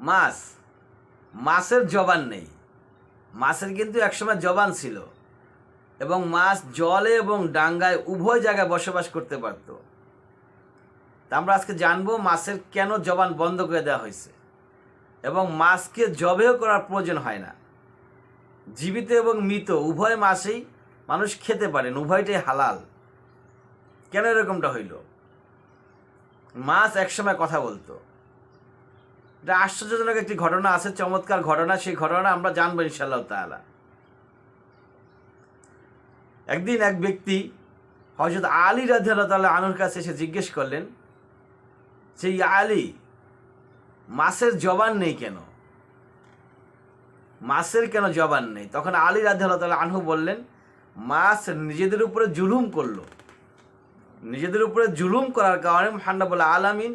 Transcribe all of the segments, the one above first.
মাছ, মাছের জবান নেই। মাছের কিন্তু একসময় জবান ছিল এবং মাছ জলে এবং ডাঙ্গায় উভয় জায়গায় বসবাস করতে পারত। তা আমরা আজকে জানব মাছের কেন জবান বন্ধ করে দেওয়া হয়েছে এবং মাছকে জবেও করার প্রয়োজন হয় না। জীবিত এবং মৃত উভয় মাছেই মানুষ খেতে পারেন, উভয়টাই হালাল। কেন এরকমটা হইল? মাছ একসময় কথা বলতো। এটা আশ্চর্যজনক একটি ঘটনা আছে, চমৎকার ঘটনা, সেই ঘটনা আমরা জানব ইনশাল্লাহ তাআলা। একদিন এক ব্যক্তি হজরত আলী তাল্লাহ আনুর কাছে এসে জিজ্ঞেস করলেন, সেই আলী, মাছের জবান নেই কেন? মাছের কেন জবান নেই? তখন আলী তাল্লাহ আনহু বললেন, মাছ নিজেদের উপরে জুলুম করল। নিজেদের উপরে জুলুম করার কারণে মহান্নবুল আলামিন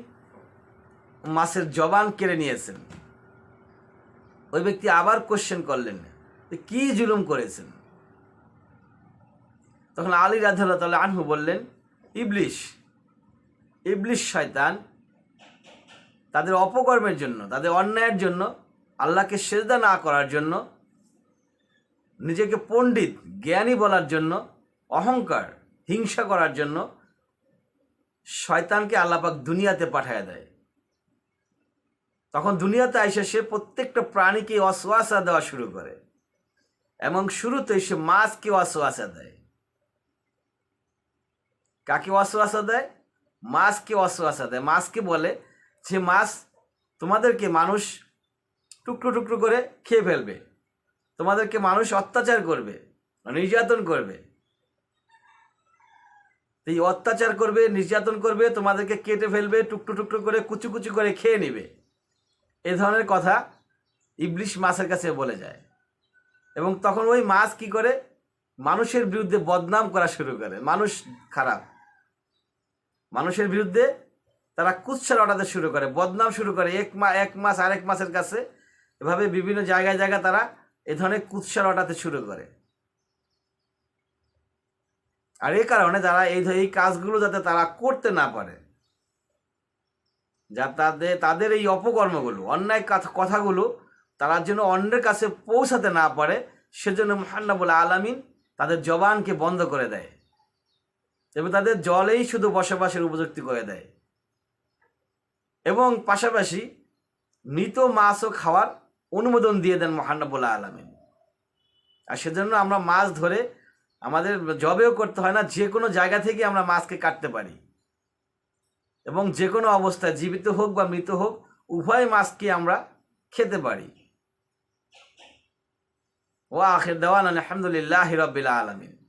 মাছের জবান কেড়ে নিয়েছেন। ওই ব্যক্তি আবার কোশ্চেন করলেন কি জুলুম করেছেন? তখন আলী রাজিয়াল্লাহ তাল্লাহ আনহু বললেন, ইবলিশ ইবলিশ শয়তান তাদের অপকর্মের জন্য, তাদের অন্যায়ের জন্য, আল্লাহকে সেজদা না করার জন্য, নিজেকে পণ্ডিত, জ্ঞানী বলার জন্য, অহংকার, হিংসা করার জন্য, শয়তানকে আল্লাপাক দুনিয়াতে পাঠায় দেয়। তখন দুনিয়াতে আইসে সে প্রত্যেকটা প্রাণীকে অশ্বাসা দেওয়া শুরু করে। এবং শুরুতেই সে মাছকে অশ্বাসা দেয়। কাকে অশ্বাসা দেয়? মাছকে অশ্বাসা দেয়। মাছকে বলে যে, মাছ তোমাদেরকে মানুষ টুকরো টুকরো করে খেয়ে ফেলবে। তোমাদেরকে মানুষ অত্যাচার করবে, নির্যাতন করবে। এই অত্যাচার করবে, নির্যাতন করবে, তোমাদেরকে কেটে ফেলবে, টুকরো টুকরো করে, কুচু কুচু করে খেয়ে নেবে। এ ধরনের কথা ইবলিশ মাছের কাছে বলে যায়। এবং তখন ওই মাছ কি করে? মানুষের বিরুদ্ধে বদনাম করা শুরু করে। মানুষ খারাপ। মানুষের বিরুদ্ধে তারা কুৎসা রটাতে শুরু করে, বদনাম শুরু করে। এক মা, এক মাস আরেক মাসের কাছে। এভাবে বিভিন্ন জায়গায় জায়গায় তারা এ ধরনের কুৎসা রটাতে শুরু করে। আর এই কারণে তারা এই এই কাজগুলো যাতে তারা করতে না পারে। যা তাদের তাদের এই অপকর্মগুলো, অন্যায় কাথ- কথাগুলো তারা যেন অন্যের কাছে পৌঁছাতে না পারে, সেজন্য মহান্নাবুল আলামিন তাদের জবানকে বন্ধ করে দেয়। এবং তাদের জলেই শুধু বসবাসের উপযুক্তি করে দেয়। এবং পাশাপাশি মৃত মাছও খাওয়ার অনুমোদন দিয়ে দেন মহান্নাবুল আলামিন। আর সেজন্য আমরা মাছ ধরে আমাদের জবেও করতে হয় না, যে কোনো জায়গা থেকে আমরা মাছকে কাটতে পারি। এবং যে কোনো অবস্থায় জীবিত হোক বা মৃত হোক, উভয় মাছকে আমরা খেতে পারি। ও আখের দেওয়ান আলহামদুলিল্লাহ হিরবিল্লা আলমিন।